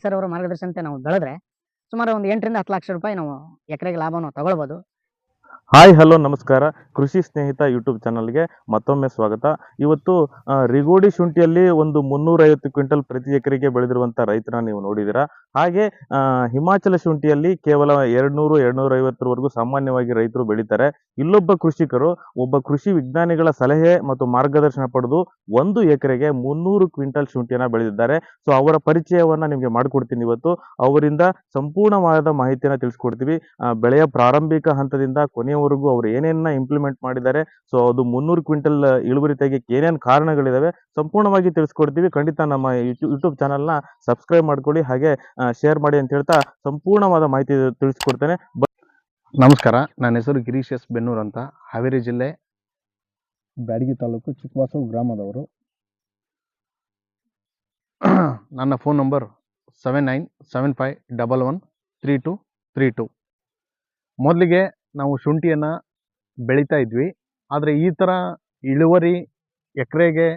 Sir ಅವರ ಮಾರ್ಗದರ್ಶನತೆ ನಾವು ಬೆಳೆದ್ರೆ ಸುಮಾರು ಒಂದು ಎಂಟರಿಂದ ಹತ್ತು ಲಕ್ಷ ರೂಪಾಯಿ ನಾವು ಎಕರೆಗೆ ಲಾಭವನ್ನು ತಗೊಳ್ಬೋದು. ಹಾಯ್ ಹಲೋ ನಮಸ್ಕಾರ. ಕೃಷಿ ಸ್ನೇಹಿತ ಯೂಟ್ಯೂಬ್ ಚಾನಲ್ಗೆ ಮತ್ತೊಮ್ಮೆ ಸ್ವಾಗತ. ಇವತ್ತು ರಿಗೋಡಿ ಶುಂಠಿಯಲ್ಲಿ ಒಂದು ಮುನ್ನೂರೈವತ್ತು ಕ್ವಿಂಟಲ್ ಪ್ರತಿ ಎಕರೆಗೆ ಬೆಳೆದಿರುವಂಥ ರೈತರ ನೀವು ನೋಡಿದ್ದೀರಾ. ಹಾಗೆ ಹಿಮಾಚಲ ಶುಂಠಿಯಲ್ಲಿ ಕೇವಲ ಎರಡ್ನೂರು ಎರಡ್ನೂರ ಐವತ್ತರವರೆಗೂ ಸಾಮಾನ್ಯವಾಗಿ ರೈತರು ಬೆಳೀತಾರೆ. ಇಲ್ಲೊಬ್ಬ ಕೃಷಿಕರು ಒಬ್ಬ ಕೃಷಿ ವಿಜ್ಞಾನಿಗಳ ಸಲಹೆ ಮತ್ತು ಮಾರ್ಗದರ್ಶನ ಪಡೆದು ಒಂದು ಎಕರೆಗೆ ಮುನ್ನೂರು ಕ್ವಿಂಟಲ್ ಶುಂಠಿಯನ್ನ ಬೆಳೆದಿದ್ದಾರೆ. ಸೊ, ಅವರ ಪರಿಚಯವನ್ನ ನಿಮಗೆ ಮಾಡಿಕೊಡ್ತೀನಿ ಇವತ್ತು. ಅವರಿಂದ ಸಂಪೂರ್ಣವಾದ ಮಾಹಿತಿಯನ್ನ ತಿಳಿಸ್ಕೊಡ್ತೀವಿ. ಬೆಳೆಯ ಪ್ರಾರಂಭಿಕ ಹಂತದಿಂದ ಕೊನೆಯವರೆಗೂ ಅವರು ಏನೇನ ಇಂಪ್ಲಿಮೆಂಟ್ ಮಾಡಿದ್ದಾರೆ. ಸೊ, ಅದು ಮುನ್ನೂರು ಕ್ವಿಂಟಲ್ ಇಳುವರಿ ತೆಗೆಯಕ್ಕೆ ಏನೇನು ಕಾರಣಗಳಿದಾವೆ ಸಂಪೂರ್ಣವಾಗಿ ತಿಳಿಸ್ಕೊಡ್ತೀವಿ. ಖಂಡಿತ ನಮ್ಮ ಯೂಟ್ಯೂಬ್ ಚಾನಲ್ನ ಸಬ್ಸ್ಕ್ರೈಬ್ ಮಾಡ್ಕೊಳ್ಳಿ. ಹಾಗೆ ಶೇರ್ ಮಾಡಿ ಅಂತ ಹೇಳ್ತಾ ಸಂಪೂರ್ಣವಾದ ಮಾಹಿತಿ ತಿಳಿಸ್ಕೊಡ್ತೇನೆ. ನಮಸ್ಕಾರ, ನನ್ನ ಹೆಸರು ಗಿರೀಶ್ ಎಸ್. ಬೆನ್ನೂರ್ ಅಂತ. ಹಾವೇರಿ ಜಿಲ್ಲೆ ಬ್ಯಾಡಗಿ ತಾಲೂಕು ಚಿಕ್ಕಬಾಸೂರು ಗ್ರಾಮದವರು. ನನ್ನ phone number seven nine seven five double one three two three two. ಮೊದಲಿಗೆ ನಾವು ಶುಂಠಿಯನ್ನು ಬೆಳೀತಾ ಇದ್ವಿ. ಆದರೆ ಈ ಥರ ಇಳುವರಿ ಎಕರೆಗೆ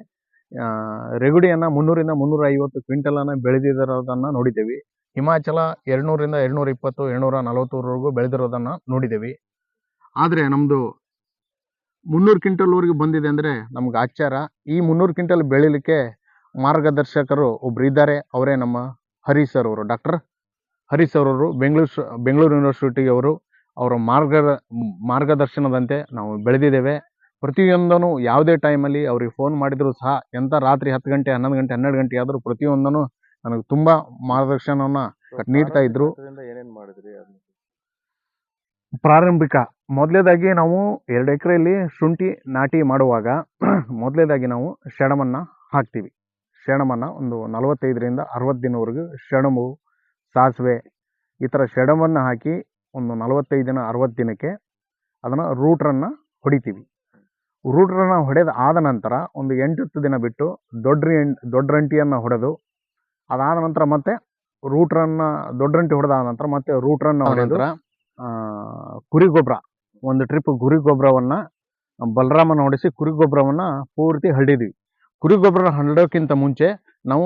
ರೆಗುಡಿಯನ್ನು ಮುನ್ನೂರಿಂದ ಮುನ್ನೂರ ಐವತ್ತು ಕ್ವಿಂಟಲನ್ನು ಬೆಳೆದಿರೋದನ್ನು ನೋಡಿದ್ದೇವೆ. ಹಿಮಾಚಲ ಎರಡುನೂರಿಂದ ಎರಡುನೂರ ಇಪ್ಪತ್ತು ಎರಡುನೂರ ನಲವತ್ತೂರವರೆಗೂ ಬೆಳೆದಿರೋದನ್ನು ನೋಡಿದ್ದೀವಿ. ಆದರೆ ನಮ್ಮದು ಮುನ್ನೂರು ಕ್ವಿಂಟಲ್ವರೆಗೂ ಬಂದಿದೆ ಅಂದರೆ ನಮ್ಗೆ ಆಶ್ಚರ್ಯ. ಈ ಮುನ್ನೂರು ಕ್ವಿಂಟಲ್ ಬೆಳೀಲಿಕ್ಕೆ ಮಾರ್ಗದರ್ಶಕರು ಒಬ್ರು ಇದ್ದಾರೆ. ಅವರೇ ನಮ್ಮ ಹರೀಶ್ ಸರ್ ಅವರು. ಡಾಕ್ಟರ್ ಹರೀಶ್ ಸರ್ ಅವರು ಬೆಂಗಳೂರು ಬೆಂಗಳೂರು ಯೂನಿವರ್ಸಿಟಿಯವರು ಅವರ ಮಾರ್ಗ, ಮಾರ್ಗದರ್ಶನದಂತೆ ನಾವು ಬೆಳೆದಿದ್ದೇವೆ. ಪ್ರತಿಯೊಂದನ್ನು ಯಾವುದೇ ಟೈಮಲ್ಲಿ ಅವ್ರಿಗೆ ಫೋನ್ ಮಾಡಿದರೂ ಸಹ ಎಂಥ ರಾತ್ರಿ ಹತ್ತು ಗಂಟೆ, ಹನ್ನೊಂದು ಗಂಟೆ, ಹನ್ನೆರಡು ಗಂಟೆ ಆದರೂ ಪ್ರತಿಯೊಂದನ್ನು ನನಗೆ ತುಂಬ ಮಾರ್ಗದರ್ಶನವನ್ನು ನೀಡ್ತಾ ಇದ್ರು. ಏನೇನು ಮಾಡಿದ್ರಿ ಪ್ರಾರಂಭಿಕ. ಮೊದಲೇದಾಗಿ ನಾವು ಎರಡು ಎಕರೆಯಲ್ಲಿ ಶುಂಠಿ ನಾಟಿ ಮಾಡುವಾಗ ಮೊದಲೇದಾಗಿ ನಾವು ಶೆಣಮನ್ನು ಹಾಕ್ತೀವಿ. ಶೆಣಮನ್ನು ಒಂದು ನಲವತ್ತೈದರಿಂದ ಅರವತ್ತು ದಿನವರೆಗೂ ಶೆಣಮು ಸಾಸಿವೆ ಈ ಥರ ಶೆಣಮನ್ನು ಹಾಕಿ ಒಂದು ನಲವತ್ತೈದು ದಿನ ಅರವತ್ತು ದಿನಕ್ಕೆ ಅದನ್ನು ರೂಟ್ರನ್ನು ಹೊಡಿತೀವಿ. ರೂಟ್ರನ್ನು ಹೊಡೆದ ಆದ ನಂತರ ಒಂದು ಎಂಟು ಹತ್ತು ದಿನ ಬಿಟ್ಟು ದೊಡ್ಡ ದೊಡ್ಡ ರಂಟಿಯನ್ನು ಹೊಡೆದು ಅದಾದ ನಂತರ ಮತ್ತೆ ರೂಟ್ರನ್ನು ದೊಡ್ಡ ರಂಟಿ ಹೊಡೆದಾದ ನಂತರ ಮತ್ತೆ ರೂಟ್ ರನ್ ಆ, ಕುರಿ ಗೊಬ್ಬರ ಒಂದು ಟ್ರಿಪ್ ಕುರಿ ಗೊಬ್ಬರವನ್ನ ಬಲರಾಮನ ಹೊಡಿಸಿ ಕುರಿ ಗೊಬ್ಬರವನ್ನ ಪೂರ್ತಿ ಹರಡಿದ್ವಿ. ಕುರಿ ಗೊಬ್ಬರ ಹರಡೋಕ್ಕಿಂತ ಮುಂಚೆ ನಾವು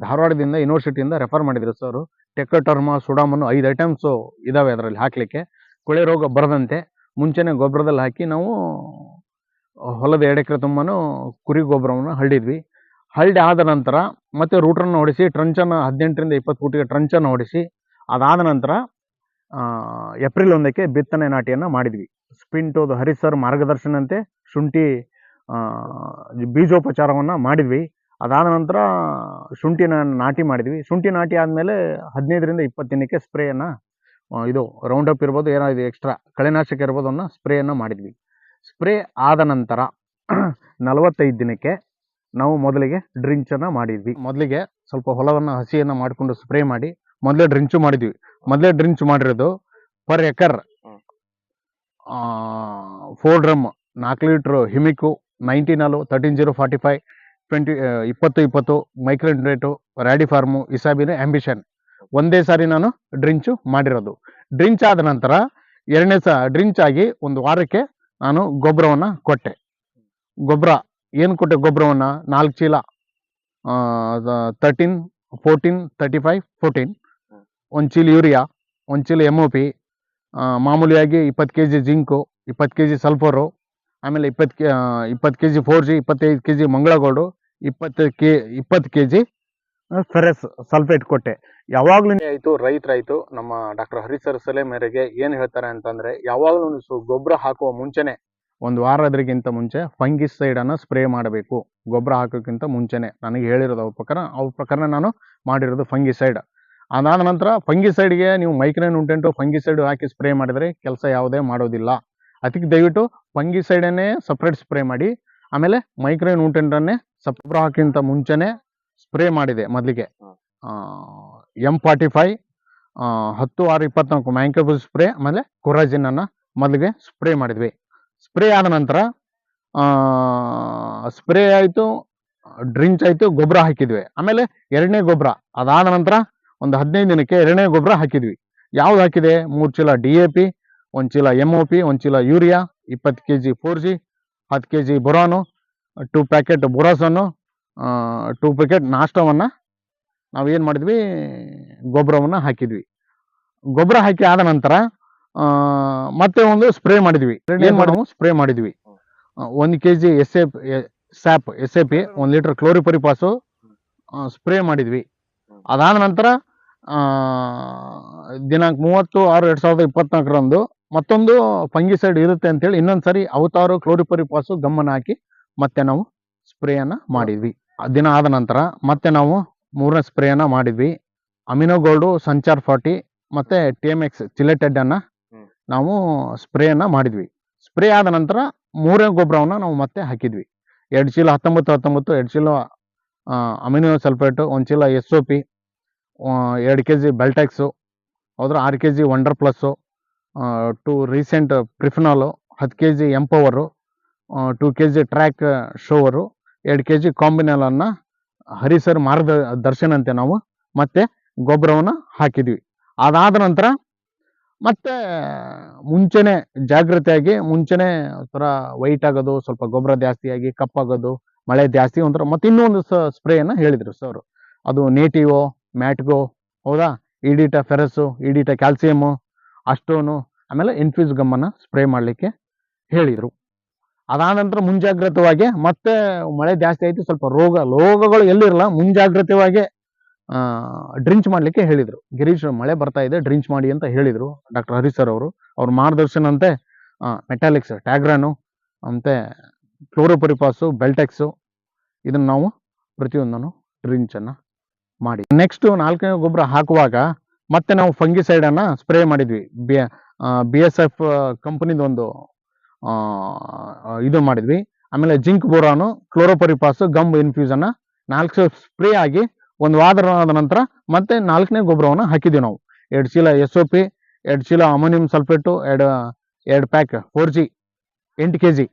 ಧಾರವಾಡದಿಂದ ಯೂನಿವರ್ಸಿಟಿಯಿಂದ ರೆಫರ್ ಮಾಡಿದ್ರು ಸರ್ ಟೆಕ್ಕಟರ್ಮ ಸುಡಾಮನ್ನು ಐದು ಐಟಮ್ಸು ಇದಾವೆ ಅದರಲ್ಲಿ ಹಾಕಲಿಕ್ಕೆ. ಕೊಳೆ ರೋಗ ಬರದಂತೆ ಮುಂಚೆನೆ ಗೊಬ್ಬರದಲ್ಲಿ ಹಾಕಿ ನಾವು ಹೊಲದ ಎರಡು ಎಕರೆ ತುಂಬಾನು ಕುರಿ ಗೊಬ್ಬರವನ್ನು ಹರಡಿದ್ವಿ. ಹರಡಿ ಆದ ನಂತರ ಮತ್ತೆ ರೂಟ್ರನ್ನು ಹೊಡಿಸಿ ಟ್ರಂಚನ್ನು ಹದಿನೆಂಟರಿಂದ ಇಪ್ಪತ್ತು ಫೂಟಿಗೆ ಟ್ರಂಚನ್ನು ಹೊಡಿಸಿ ಅದಾದ ನಂತರ ಏಪ್ರಿಲ್ ಒಂದಕ್ಕೆ ಬಿತ್ತನೆ ನಾಟಿಯನ್ನು ಮಾಡಿದ್ವಿ. ಸ್ಪಿಂಟೋದು ಹರೀಶ್ ಮಾರ್ಗದರ್ಶನಂತೆ ಶುಂಠಿ ಬೀಜೋಪಚಾರವನ್ನು ಮಾಡಿದ್ವಿ. ಅದಾದ ನಂತರ ಶುಂಠಿನ ನಾಟಿ ಮಾಡಿದ್ವಿ. ಶುಂಠಿ ನಾಟಿ ಆದಮೇಲೆ ಹದಿನೈದರಿಂದ ಇಪ್ಪತ್ತು ದಿನಕ್ಕೆ ಸ್ಪ್ರೇಯನ್ನು ಇದು ರೌಂಡ್ ಅಪ್ ಇರ್ಬೋದು, ಏನೋ ಇದು ಎಕ್ಸ್ಟ್ರಾ ಕಳೆನಾಶಕ ಇರ್ಬೋದು ಅನ್ನೋ ಸ್ಪ್ರೇಯನ್ನು ಮಾಡಿದ್ವಿ. ಸ್ಪ್ರೇ ಆದ ನಂತರ, ನಲವತ್ತೈದು ದಿನಕ್ಕೆ ನಾವು ಮೊದಲಿಗೆ ಡ್ರಿಂಚನ್ನು ಮಾಡಿದ್ವಿ. ಮೊದಲಿಗೆ ಸ್ವಲ್ಪ ಹೊಲವನ್ನು ಹಸಿಯನ್ನು ಮಾಡಿಕೊಂಡು ಸ್ಪ್ರೇ ಮಾಡಿ ಮೊದಲೇ ಡ್ರಿಂಚು ಮಾಡಿದ್ವಿ. ಮೊದಲೇ ಡ್ರಿಂಚ್ ಮಾಡಿರೋದು ಪರ್ ಎಕರ್. ಫೋರ್ ಡ್ರಮ್ ನಾಲ್ಕು ಲೀಟ್ರು ಹಿಮಿಕು ನೈನ್ಟೀನಲ್ಲು thirteen zero forty five twenty ಇಪ್ಪತ್ತು ಇಪ್ಪತ್ತು ಮೈಕ್ರೋನ್ರೇಟು ರ್ಯಾಡಿ ಫಾರ್ಮು ಇಸಾಬಿನ ಆಂಬಿಷನ್ ಒಂದೇ ಸಾರಿ ನಾನು ಡ್ರಿಂಚು ಮಾಡಿರೋದು. ಡ್ರಿಂಚ್ ಆದ ನಂತರ ಎರಡನೇ ಸ ಡ್ರಿಂಚ್ ಆಗಿ ಒಂದು ವಾರಕ್ಕೆ ನಾನು ಗೊಬ್ಬರವನ್ನು ಕೊಟ್ಟೆ. ಗೊಬ್ಬರ ಏನು ಕೊಟ್ಟೆ ಗೊಬ್ಬರವನ್ನು ನಾಲ್ಕು ಚೀಲ thirteen fourteen thirty five fourteen ಒಂದು ಚೀಲ ಯೂರಿಯಾ, ಒಂದು ಚೀಲ ಎಂ ಒ ಪಿ ಮಾಮೂಲಿಯಾಗಿ ಇಪ್ಪತ್ತು ಕೆ ಜಿ ಜಿಂಕು, ಇಪ್ಪತ್ತು ಕೆ ಜಿ ಸಲ್ಫರು, ಆಮೇಲೆ ಇಪ್ಪತ್ತು ಕೆ ಇಪ್ಪತ್ತು ಕೆ ಜಿ ಫೋರ್ ಜಿ ಇಪ್ಪತ್ತೈದು ಕೆ ಜಿ ಮಂಗಳಗೋಡು, ಇಪ್ಪತ್ತು ಕೆ ಇಪ್ಪತ್ತು ಕೆ ಜಿ ಫೆರಸ್ ಸಲ್ಫೇಟ್ ಕೊಟ್ಟೆ. ಯಾವಾಗಲೂ ಆಯಿತು? ರೈತರಾಯಿತು. ನಮ್ಮ ಡಾಕ್ಟರ್ ಹರಿಸರ್ ಸಲಹೆ ಮೇರೆಗೆ ಏನು ಹೇಳ್ತಾರೆ ಅಂತಂದರೆ ಯಾವಾಗಲೂ ಗೊಬ್ಬರ ಹಾಕುವ ಮುಂಚೆನೆ ಒಂದು ವಾರದ್ರಿಗಿಂತ ಮುಂಚೆ ಫಂಗಿಸೈಡನ್ನು ಸ್ಪ್ರೇ ಮಾಡಬೇಕು. ಗೊಬ್ಬರ ಹಾಕೋಕ್ಕಿಂತ ಮುಂಚೆನೆ. ನನಗೆ ಹೇಳಿರೋದು ಅವ್ರ ಪ್ರಕಾರ ಅವ್ರ ಪ್ರಕಾರ ನಾನು ಮಾಡಿರೋದು ಫಂಗಿಸೈಡ್ ಅದಾದ ನಂತರ ಫಂಗಿಸೈಡ್ಗೆ ನೀವು ಮೈಕ್ರೈನ್ ಉಂಟೆಂಟು ಫಂಗಿಸೈಡ್ ಹಾಕಿ ಸ್ಪ್ರೇ ಮಾಡಿದರೆ ಕೆಲಸ ಯಾವುದೇ ಮಾಡೋದಿಲ್ಲ. ಅದಕ್ಕೆ ದಯವಿಟ್ಟು ಫಂಗಿಸೈಡನ್ನೇ ಸಪ್ರೇಟ್ ಸ್ಪ್ರೇ ಮಾಡಿ, ಆಮೇಲೆ ಮೈಕ್ರೈನ್ ಉಂಟೆಂಟನ್ನೇ ಸಪ್ರ ಹಾಕಿಂತ ಮುಂಚೆನೆ ಸ್ಪ್ರೇ ಮಾಡಿದೆ ಮೊದಲಿಗೆ. ಎಂ ಫಾರ್ಟಿ ಫೈವ್ ಹತ್ತು ಆರು ಇಪ್ಪತ್ನಾಲ್ಕು ಮ್ಯಾಂಕೋಬಲ್ ಸ್ಪ್ರೇ ಆಮೇಲೆ ಕೊರಾಜಿನನ್ನು ಮೊದಲಿಗೆ ಸ್ಪ್ರೇ ಮಾಡಿದ್ವಿ. ಸ್ಪ್ರೇ ಆದ ನಂತರ ಸ್ಪ್ರೇ ಆಯಿತು, ಡ್ರಿಂಚ್ ಆಯಿತು, ಗೊಬ್ಬರ ಹಾಕಿದ್ವಿ. ಆಮೇಲೆ ಎರಡನೇ ಗೊಬ್ಬರ ಅದಾದ ನಂತರ ಒಂದು ಹದಿನೈದು ದಿನಕ್ಕೆ ಎರಡನೇ ಗೊಬ್ಬರ ಹಾಕಿದ್ವಿ. ಯಾವ್ದು ಹಾಕಿದೆ? ಮೂರು ಚೀಲ ಡಿ ಎ ಪಿ, ಒಂದು ಚೀಲ ಎಂ ಒ ಪಿ, ಒಂದು ಚೀಲ ಯೂರಿಯಾ, ಇಪ್ಪತ್ತು ಕೆ ಜಿ ಫೋರ್ ಜಿ, ಹತ್ತು K G boron, two packet ಬೊರಾಸನ್ನು two packet ನಾಷ್ಟವನ್ನು ನಾವು ಏನು ಮಾಡಿದ್ವಿ? ಗೊಬ್ಬರವನ್ನು ಹಾಕಿದ್ವಿ. ಗೊಬ್ಬರ ಹಾಕಿ ಆದ ನಂತರ ಮತ್ತೆ ಒಂದು ಸ್ಪ್ರೇ ಮಾಡಿದ್ವಿ. ಏನ್ ಸ್ಪ್ರೇ ಮಾಡಿದ್ವಿ? ಒಂದು K G S A sap S A P ಒಂದು ಲೀಟರ್ ಕ್ಲೋರಿಪರಿಪಾಸು ಸ್ಪ್ರೇ ಮಾಡಿದ್ವಿ. ಅದಾದ ನಂತರ ಆ, ದಿನಾಂಕ ಮೂವತ್ತು ಆರು ಎರಡು ಸಾವಿರದ ಇಪ್ಪತ್ನಾಲ್ಕರಂದು ಮತ್ತೊಂದು ಫಂಗಿಸೈಡ್ ಇರುತ್ತೆ ಅಂತೇಳಿ ಇನ್ನೊಂದು ಸರಿ ಅವತಾರು ಕ್ಲೋರಿಪರಿಪಾಸು ಗಮನ ಹಾಕಿ ಮತ್ತೆ ನಾವು ಸ್ಪ್ರೇಯನ್ನು ಮಾಡಿದ್ವಿ. ದಿನ ಆದ ನಂತರ ಮತ್ತೆ ನಾವು ಮೂರನೇ ಸ್ಪ್ರೇಯನ್ನು ಮಾಡಿದ್ವಿ. ಅಮಿನೋ ಗೋಲ್ಡು ಸಂಚಾರ್ ಫಾರ್ಟಿ ಮತ್ತೆ ಟಿ ಎಂ ಎಕ್ಸ್ ಚಿಲೆಟೆಡ್ ಅನ್ನ. ನಾವು ಸ್ಪ್ರೇಯನ್ನು ಮಾಡಿದ್ವಿ. ಸ್ಪ್ರೇ ಆದ ನಂತರ ಮೂರನೇ ಗೊಬ್ಬರವನ್ನು ನಾವು ಮತ್ತೆ ಹಾಕಿದ್ವಿ. ಎರಡು ಚೀಲ ಹತ್ತೊಂಬತ್ತು ಹತ್ತೊಂಬತ್ತು, ಎರಡು ಚೀಲ ಅಮಿನೋ ಸಲ್ಫೇಟು, ಒಂದು ಚೀಲ ಎಸ್ ಒ ಪಿ ಎರಡು ಕೆ ಜಿ ಬೆಲ್ಟೆಕ್ಸು ಹೋದ್ರೆ ಆರು K G wonder plus two recent ಪ್ರಿಫಿನಾಲು, ಹತ್ತು K G empower two K G track ಶೋವರು, ಎರಡು ಕೆ ಜಿ ಕಾಂಬಿನಲನ್ನು ಹರಿಸರ್ ಮಾರ್ಗದ ದರ್ಶನಂತೆ ನಾವು ಮತ್ತೆ ಗೊಬ್ಬರವನ್ನು ಹಾಕಿದ್ವಿ. ಅದಾದ ನಂತರ ಮತ್ತೆ ಮುಂಚೆನೆ ಜಾಗ್ರತೆಯಾಗಿ ಮುಂಚೆನೆ ಒಂಥರ ವೈಟ್ ಆಗೋದು, ಸ್ವಲ್ಪ ಗೊಬ್ಬರ ಜಾಸ್ತಿಯಾಗಿ ಕಪ್ಪಾಗೋದು ಮಳೆ ಜಾಸ್ತಿ ಒಂಥರ ಮತ್ತೆ ಇನ್ನೊಂದು ಸ್ಪ್ರೇಯನ್ನು ಹೇಳಿದರು ಸರ್ ಅದು ನೇಟಿವೋ ಮ್ಯಾಟ್ಗೋ ಹೌದಾ? ಇಡಿಟಾ ಫೆರಸ್ಸು ಇಡಿಟಾ ಕ್ಯಾಲ್ಸಿಯಮು ಅಷ್ಟೋನು ಆಮೇಲೆ ಇನ್ಫ್ಯೂಸ್ ಗಮ್ಮನ್ನು ಸ್ಪ್ರೇ ಮಾಡಲಿಕ್ಕೆ ಹೇಳಿದರು. ಅದಾದ ನಂತರ ಮುಂಜಾಗ್ರತವಾಗಿ ಮತ್ತೆ ಮಳೆ ಜಾಸ್ತಿ ಆಯಿತು, ಸ್ವಲ್ಪ ರೋಗ ರೋಗಗಳು ಎಲ್ಲಿರಲ್ಲ, ಮುಂಜಾಗ್ರತವಾಗಿ ಡ್ರಿಂಚ್ ಮಾಡಲಿಕ್ಕೆ ಹೇಳಿದರು. ಗಿರೀಶ್, ಮಳೆ ಬರ್ತಾ ಇದೆ, ಡ್ರಿಂಚ್ ಮಾಡಿ ಅಂತ ಹೇಳಿದರು. ಡಾಕ್ಟರ್ ಹರೀಶ್ ಸರ್ ಅವರು. ಅವ್ರ ಮಾರ್ಗದರ್ಶನಂತೆ ಮೆಟಾಲಿಕ್ಸ್ ಟ್ಯಾಗ್ರಾನು ಮತ್ತೆ ಕ್ಲೋರೋಪರಿಪಾಸು, ಬೆಲ್ಟೆಕ್ಸು, ಇದನ್ನು ನಾವು ಪ್ರತಿಯೊಂದನ್ನು ಡ್ರಿಂಚನ್ನು ಮಾಡಿ. ನೆಕ್ಸ್ಟ್ ನಾಲ್ಕನೇ ಗೊಬ್ಬರ ಹಾಕುವಾಗ ಮತ್ತೆ ನಾವು ಫಂಗಿಸೈಡನ್ನು ಸ್ಪ್ರೇ ಮಾಡಿದ್ವಿ. ಬಿ ಬಿ ಎಸ್ ಎಫ್ ಕಂಪ್ನಿದೊಂದು ಇದು ಮಾಡಿದ್ವಿ. ಆಮೇಲೆ ಜಿಂಕ್ ಬೋರಾನು, ಕ್ಲೋರೋಪರಿಪಾಸು, ಗಮ್ ಇನ್ಫ್ಯೂಸನ್ನು ನಾಲ್ಕು ಸ್ಪ್ರೇ ಆಗಿ ಒಂದು ಆದ ನಂತರ ಮತ್ತೆ ನಾಲ್ಕನೇ ಗೊಬ್ಬರವನ್ನು ಹಾಕಿದ್ದೀವಿ ನಾವು. ಎರಡು ಚೀಲ ಎಸ್ ಒ ಪಿ ಎರಡು ಚೀಲ ಅಮೋನಿಯಂ ಸಲ್ಫೇಟು, ಎರಡು ಎರಡು ಪ್ಯಾಕ್ ಫೋರ್ ಜಿ ಎಂಟು ಕೆ ಜಿ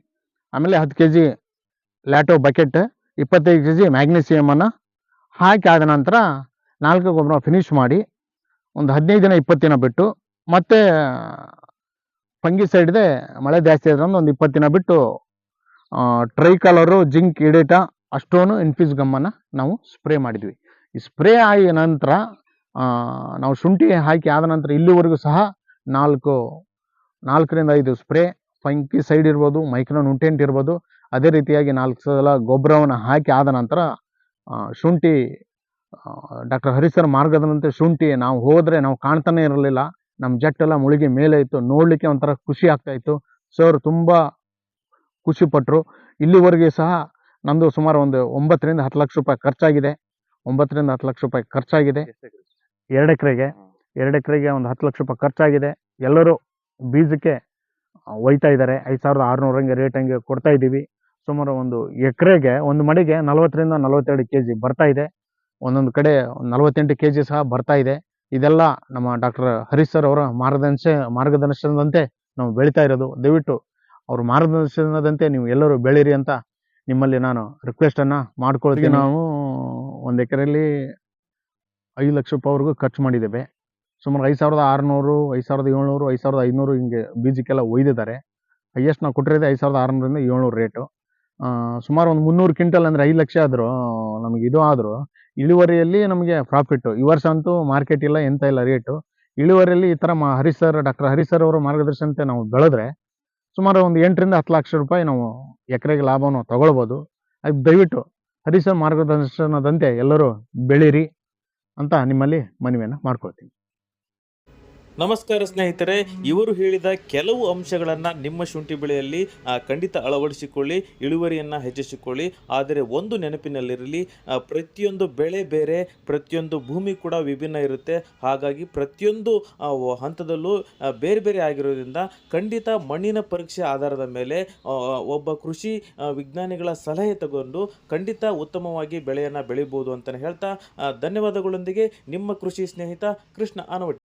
ಆಮೇಲೆ ಹತ್ತು ಕೆ ಜಿ ಲ್ಯಾಟೋ ಬಕೆಟ್, ಇಪ್ಪತ್ತೈದು ಕೆ ಜಿ ಮ್ಯಾಗ್ನೀಸಿಯಮನ್ನು ಹಾಕಿ ಆದ ನಂತರ ನಾಲ್ಕು ಗೊಬ್ಬರ ಫಿನಿಶ್ ಮಾಡಿ ಒಂದು ಹದಿನೈದು ದಿನ ಇಪ್ಪತ್ತು ದಿನ ಬಿಟ್ಟು ಮತ್ತೆ ಫಂಗಿಸೈಡ್ದೆ ಮಳೆ ಜಾಸ್ತಿ ಆದ್ರಿಂದ ಒಂದು ಇಪ್ಪತ್ತು ದಿನ ಬಿಟ್ಟು ಟ್ರೈ ಕಲರು ಜಿಂಕ್ ಇಡೇಟ ಅಷ್ಟೊಂದು ಇನ್ಫ್ಯೂಸ್ ಗಮ್ಮನ್ನು ನಾವು ಸ್ಪ್ರೇ ಮಾಡಿದ್ವಿ. ಸ್ಪ್ರೇ ಆದ ನಂತರ ನಾವು ಶುಂಠಿ ಹಾಕಿ ಆದ ನಂತರ ಇಲ್ಲಿವರೆಗೂ ಸಹ ನಾಲ್ಕು, ನಾಲ್ಕರಿಂದ ಐದು ಸ್ಪ್ರೇ, ಫಂಕಿ ಸೈಡ್ ಇರ್ಬೋದು ಮೈಕ್ರೋ ನುಂಟೆಂಟ್ ಇರ್ಬೋದು, ಅದೇ ರೀತಿಯಾಗಿ ನಾಲ್ಕು ಸಲ ಗೊಬ್ಬರವನ್ನು ಹಾಕಿ ಆದ ನಂತರ ಶುಂಠಿ ಡಾಕ್ಟರ್ ಹರಿಸರ್ ಮಾರ್ಗದಂತೆ ಶುಂಠಿ ನಾವು ಹೋದರೆ ನಾವು ಕಾಣ್ತಾನೆ ಇರಲಿಲ್ಲ. ನಮ್ಮ ಜಟ್ಟೆಲ್ಲ ಮುಳುಗಿ ಮೇಲೆ ಇತ್ತು. ನೋಡಲಿಕ್ಕೆ ಒಂಥರ ಖುಷಿ ಆಗ್ತಾ ಇತ್ತು. ಸರ್ ತುಂಬ ಖುಷಿಪಟ್ಟರು ಇಲ್ಲಿವರೆಗೆ ಸಹ ನಮ್ಮದು ಸುಮಾರು ಒಂದು ಒಂಬತ್ತರಿಂದ ಹತ್ತು ಲಕ್ಷ ರೂಪಾಯಿ ಖರ್ಚಾಗಿದೆ. ಒಂಬತ್ತರಿಂದ ಹತ್ತು ಲಕ್ಷ ರೂಪಾಯಿ ಖರ್ಚಾಗಿದೆ. ಎರಡು ಎಕರೆಗೆ. ಎರಡು ಎಕರೆಗೆ ಒಂದು ಹತ್ತು ಲಕ್ಷ ರೂಪಾಯಿ ಖರ್ಚಾಗಿದೆ. ಎಲ್ಲರೂ ಬೀಜಕ್ಕೆ ಒಯ್ತಾ ಇದ್ದಾರೆ. ಐದು ಸಾವಿರದ ಆರುನೂರು ಹಂಗೆ ರೇಟ್ ಹಂಗೆ ಕೊಡ್ತಾ ಇದ್ದೀವಿ. ಸುಮಾರು ಒಂದು ಎಕರೆಗೆ ಒಂದು ಮಡಿಗೆ ನಲವತ್ತರಿಂದ ನಲವತ್ತೆರಡು ಕೆ ಜಿ ಬರ್ತಾ ಇದೆ. ಒಂದೊಂದು ಕಡೆ ನಲವತ್ತೆಂಟು ಕೆ ಜಿ ಸಹ ಬರ್ತಾ ಇದೆ. ಇದೆಲ್ಲ ನಮ್ಮ ಡಾಕ್ಟರ್ ಹರೀಶ್ ಸರ್ ಅವರ ಮಾರ್ಗದರ್ಶ ಮಾರ್ಗದರ್ಶನದಂತೆ ನಾವು ಬೆಳೀತಾ ಇರೋದು. ದಯವಿಟ್ಟು ಅವ್ರ ಮಾರ್ಗದರ್ಶನದಂತೆ ನೀವು ಎಲ್ಲರೂ ಬೆಳೀರಿ ಅಂತ ನಿಮ್ಮಲ್ಲಿ ನಾನು ರಿಕ್ವೆಸ್ಟನ್ನು ಮಾಡ್ಕೊಳ್ತೀವಿ ನಾವು ಒಂದು ಎಕರೆಯಲ್ಲಿ ಐದು ಲಕ್ಷ ರೂಪಾಯಿವರೆಗೂ ಖರ್ಚು ಮಾಡಿದ್ದೇವೆ. ಸುಮಾರು ಐದು ಸಾವಿರದ ಆರುನೂರು, ಐದು ಸಾವಿರದ ಏಳ್ನೂರು, ಐದು ಸಾವಿರದ ಐನೂರು ಹಿಂಗೆ ಬೀಜಕ್ಕೆಲ್ಲ ಒಯ್ದಿದ್ದಾರೆ. ಹೈಯೆಸ್ಟ್ ನಾವು ಕೊಟ್ಟಿರೋದು ಐದು ಸಾವಿರದ ಆರುನೂರಿಂದ ಏಳ್ನೂರು ರೇಟು ಸುಮಾರು ಒಂದು ಮುನ್ನೂರು ಕ್ವಿಂಟಲ್ ಅಂದರೆ ಐದು ಲಕ್ಷ ಆದರೂ, ನಮಗೆ ಇದು ಆದರೂ, ಇಳುವರಿಯಲ್ಲಿ ನಮಗೆ ಪ್ರಾಫಿಟ್ಟು ಈ ವರ್ಷ ಅಂತೂ ಮಾರ್ಕೆಟ್ ಇಲ್ಲ, ಎಂತ ಇಲ್ಲ ರೇಟು ಇಳುವರಿಯಲ್ಲಿ ಈ ಥರ ಮಾ Harish sir sir doctor Harish sir sir ಅವರ ಮಾರ್ಗದರ್ಶನತೆ ನಾವು ಬೆಳೆದ್ರೆ, ಸುಮಾರು ಒಂದು ಎಂಟರಿಂದ ಹತ್ತು ಲಕ್ಷ ರೂಪಾಯಿ ನಾವು ಎಕರೆಗೆ ಲಾಭವನ್ನು ತೊಗೊಳ್ಬೋದು. ಅದು ದಯವಿಟ್ಟು ಹರೀಶ್ ಸರ್ ಮಾರ್ಗದರ್ಶನದಂತೆ ಎಲ್ಲರೂ ಬೆಳೀರಿ ಅಂತ ನಿಮ್ಮಲ್ಲಿ ಮನವಿಯನ್ನು ಮಾಡ್ಕೊಳ್ತೀನಿ. ನಮಸ್ಕಾರ ಸ್ನೇಹಿತರೆ, ಇವರು ಹೇಳಿದ ಕೆಲವು ಅಂಶಗಳನ್ನು ನಿಮ್ಮ ಶುಂಠಿ ಬೆಳೆಯಲ್ಲಿ ಖಂಡಿತ ಅಳವಡಿಸಿಕೊಳ್ಳಿ, ಇಳುವರಿಯನ್ನು ಹೆಚ್ಚಿಸಿಕೊಳ್ಳಿ. ಆದರೆ ಒಂದು ನೆನಪಿನಲ್ಲಿರಲಿ ಪ್ರತಿಯೊಂದು ಬೆಳೆ ಬೇರೆ, ಪ್ರತಿಯೊಂದು ಭೂಮಿ ಕೂಡ ವಿಭಿನ್ನ ಇರುತ್ತೆ. ಹಾಗಾಗಿ ಪ್ರತಿಯೊಂದು ಹಂತದಲ್ಲೂ ಬೇರೆ ಬೇರೆ ಆಗಿರೋದ್ರಿಂದ ಖಂಡಿತ ಮಣ್ಣಿನ ಪರೀಕ್ಷೆ ಆಧಾರದ ಮೇಲೆ ಒಬ್ಬ ಕೃಷಿ ವಿಜ್ಞಾನಿಗಳ ಸಲಹೆ ತಗೊಂಡು ಖಂಡಿತ ಉತ್ತಮವಾಗಿ ಬೆಳೆಯನ್ನು ಬೆಳಿಬೋದು ಅಂತಲೇ ಹೇಳ್ತಾ ಧನ್ಯವಾದಗಳೊಂದಿಗೆ ನಿಮ್ಮ ಕೃಷಿ ಸ್ನೇಹಿತ ಕೃಷ್ಣ ಆನವಟ್ಟಿ.